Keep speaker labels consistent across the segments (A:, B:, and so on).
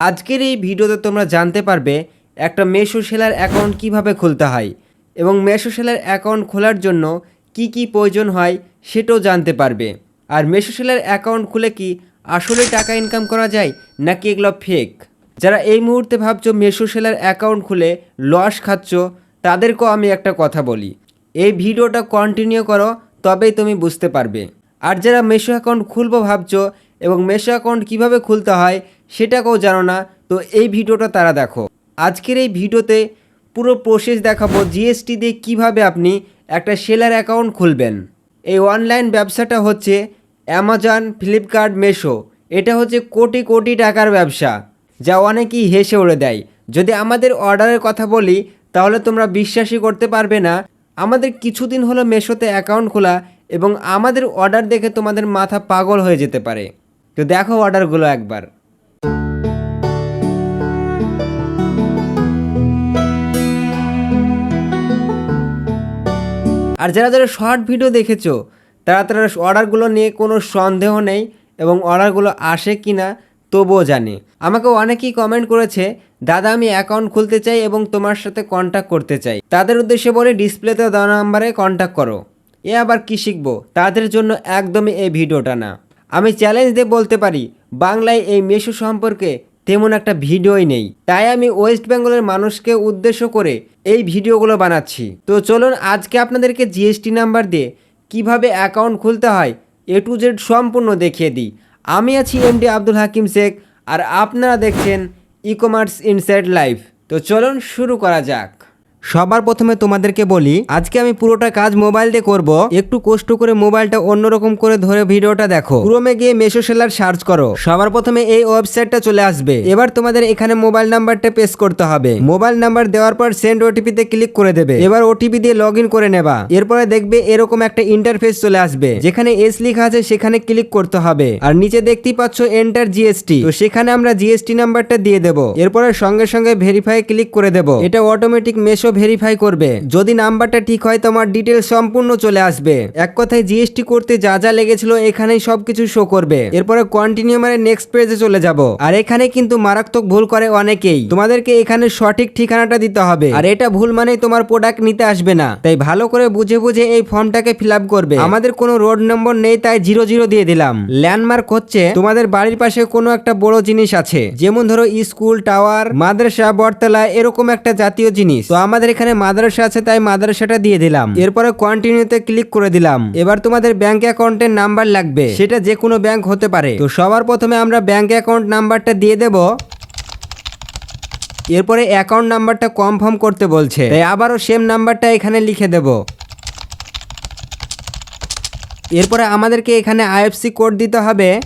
A: আজকের এই ভিডিওতে তোমরা জানতে পারবে একটা মেশো সেলার অ্যাকাউন্ট কীভাবে খুলতে হয় এবং মেশো সেলার অ্যাকাউন্ট খোলার জন্য কি কি প্রয়োজন হয় সেটাও জানতে পারবে। আর মেশো সেলার অ্যাকাউন্ট খুলে কি আসলে টাকা ইনকাম করা যায় নাকি এগুলো ফেক যারা এই মুহূর্তে ভাবছ মেশো সেলার অ্যাকাউন্ট খুলে লস খাচ্ছ, তাদেরকেও আমি একটা কথা বলি। এই ভিডিওটা কন্টিনিউ করো, তবেই তুমি বুঝতে পারবে। আর যারা মেশো অ্যাকাউন্ট খুলবো ভাবছ এবং মেশো অ্যাকাউন্ট কীভাবে খুলতে হয় সেটাকেও জানো না। তো এই ভিডিওটা তারা দেখো। আজকের এই ভিডিওতে পুরো প্রসেস দেখাবো জিএসটি দিয়ে কীভাবে আপনি একটা সেলার অ্যাকাউন্ট খুলবেন। এই অনলাইন ব্যবসাটা হচ্ছে অ্যামাজন ফ্লিপকার্ট মেশো এটা হচ্ছে কোটি কোটি টাকার ব্যবসা, যা অনেকেই হেসে উড়ে দেয়। যদি আমাদের অর্ডারের কথা বলি, তাহলে তোমরা বিশ্বাসই করতে পারবে না। আমাদের কিছুদিন হলো মেশোতে অ্যাকাউন্ট খোলা এবং আমাদের অর্ডার দেখে তোমাদের মাথা পাগল হয়ে যেতে পারে। তো দেখো অর্ডারগুলো একবার। আর যারা যারা শর্ট ভিডিও দেখেছ, তারা তারা অর্ডারগুলো নিয়ে কোনো সন্দেহ নেই এবং অর্ডারগুলো আসে কি না তবুও জানে। আমাকে অনেকেই কমেন্ট করেছে, দাদা, আমি অ্যাকাউন্ট খুলতে চাই এবং তোমার সাথে কন্ট্যাক্ট করতে চাই। তাদের উদ্দেশ্যে বলে ডিসপ্লেতে দেওয়া নাম্বারে কন্ট্যাক্ট করো। এ আবার কি শিখব? তাদের জন্য একদমই এই ভিডিওটা না। আমি চ্যালেঞ্জ দিয়ে বলতে পারি, বাংলায় এই মেশো সম্পর্কে তেমন একটা ভিডিওই নেই। তাই আমি ওয়েস্ট বেঙ্গলের মানুষকে উদ্দেশ্য করে এই ভিডিওগুলো বানাচ্ছি। তো চলুন আজকে আপনাদেরকে জিএসটি নাম্বার দিয়ে কীভাবে অ্যাকাউন্ট খুলতে হয়, এ টু জেড সম্পূর্ণ দেখিয়ে দিই। আমি আছি এমডি আব্দুল হাকিম শেখ, আর আপনারা দেখছেন ই কমার্স ইনসাইড লাইভ তো চলুন শুরু করা যাক। সবার প্রথমে তোমাদেরকে বলি, আজকে আমি পুরোটা কাজ মোবাইল দিয়ে করব। একটু কষ্ট করে মোবাইলটা অন্যরকম করে ধরে ভিডিওটা দেখো। ক্রোমে গিয়ে মেশো সেলার সার্চ করো। সবার প্রথমে এই ওয়েবসাইটটা চলে আসবে। এবার তোমাদের এখানে মোবাইল নাম্বারটা পেস্ট করতে হবে। মোবাইল নাম্বার দেওয়ার পর সেন্ড ওটিপি তে ক্লিক করে দেবে। এবার ওটিপি দিয়ে লগ করে নেবা। এরপরে দেখবে এরকম একটা ইন্টারফেস চলে আসবে, যেখানে এস লেখা আছে, সেখানে ক্লিক করতে হবে। আর নিচে দেখতেই পাচ্ছ এন্টার জিএসটি তো সেখানে আমরা জিএসটি নাম্বারটা দিয়ে দেবো। এরপরে সঙ্গে সঙ্গে ভেরিফাই ক্লিক করে দেবো। এটা অটোমেটিক মেশো ভেরিফাই করবে। যদি নাম্বারটা ঠিক হয়, তোমার ডিটেলস সম্পূর্ণ চলে আসবে। এক কথায় জিএসটি করতে যা যা লেগেছিল, এখানেই সবকিছু শো করবে। এরপরে কন্টিনিউ মানে নেক্সট পেজে চলে যাব। আর এখানে কিন্তু মারাত্মক ভুল করে অনেকেই। তোমাদেরকে এখানে সঠিক ঠিকানাটা দিতে হবে। আর এটা ভুল মানেই তোমার প্রোডাক্ট নিতে আসবে না। তাই ভালো করে বুঝে বুঝে এই ফর্মটাকে ফিল করবে। আমাদের কোনো রোড নম্বর নেই, তাই জিরো জিরো দিয়ে দিলাম। ল্যান্ডমার্ক হচ্ছে, তোমাদের বাড়ির পাশে কোনো একটা বড় জিনিস আছে। যেমন ধরো স্কুল টাওয়ার মাদ্রাসা, বটতলা, এরকম একটা জাতীয় জিনিস। তো আমাদের এখানে মাদ্রাসা আছে, তাই মাদ্রাসাটা দিয়ে দিলাম। এরপরে কন্টিনিউতে ক্লিক করে দিলাম। এবার তোমাদের ব্যাংক অ্যাকাউন্টের নাম্বার লাগবে। সেটা যে কোনো ব্যাংক হতে পারে। তো সবার প্রথমে আমরা ব্যাংক অ্যাকাউন্ট নাম্বারটা দিয়ে দেব। এরপরে অ্যাকাউন্ট নাম্বারটা কনফার্ম করতে বলছে। তাই আবারও সেম নাম্বারটা এখানে লিখে দেব। এরপরে আমাদেরকে এখানে আইএফসি কোড দিতে হবে।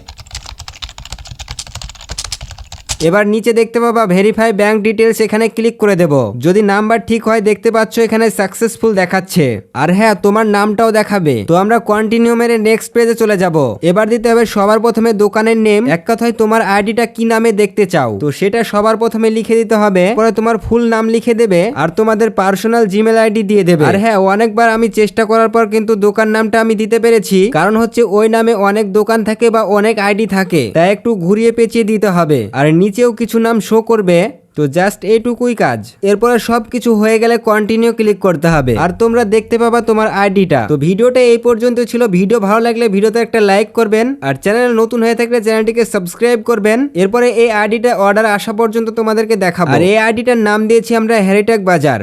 A: এবার নিচে দেখতে পাবা ভেরিফাই ব্যাংক ডিটেলস এখানে ক্লিক করে দেব। যদি নাম্বার ঠিক হয়, দেখতে পাচ্ছ এখানে সাকসেসফুল দেখাচ্ছে। আর হ্যাঁ তোমার নামটাও দেখাবে। তো আমরা কন্টিনিউ মেরে নেক্সট পেজে চলে যাব। এবার দিতে হবে সবার প্রথমে দোকানের নেম এক কথায় তোমার আইডিটা কি নামে দেখতে চাও? তো সেটা সবার প্রথমে লিখে দিতে হবে। পরে তোমার ফুল নাম লিখে দেবে আর তোমাদের পার্সোনাল জিমেল আইডি দিয়ে দেবে। আর হ্যাঁ অনেকবার আমি চেষ্টা করার পর কিন্তু দোকান নামটা আমি দিতে পেরেছি। কারণ হচ্ছে ওই নামে অনেক দোকান থাকে বা অনেক আইডি থাকে। তাই একটু ঘুরিয়ে পেঁচিয়ে দিতে হবে। আর নিচেও কিছু নাম শো করবে, তো জাস্ট এইটুকুই কাজ। এরপরে সব কিছু হয়ে গেলে কন্টিনিউ ক্লিক করতে হবে। আর তোমরা দেখতে পাবা তোমার আইডিটা। তো ভিডিওটা এই পর্যন্ত ছিল। ভিডিও ভালো লাগলে ভিডিওতে একটা লাইক করবেন। আর চ্যানেল নতুন হয়ে থাকলে চ্যানেলটিকে সাবস্ক্রাইব করবেন। এরপরে এই আইডিটা অর্ডার আসা পর্যন্ত তোমাদেরকে দেখাবো। আর এই আইডিটার নাম দিয়েছি আমরা হ্যারিটেক বাজার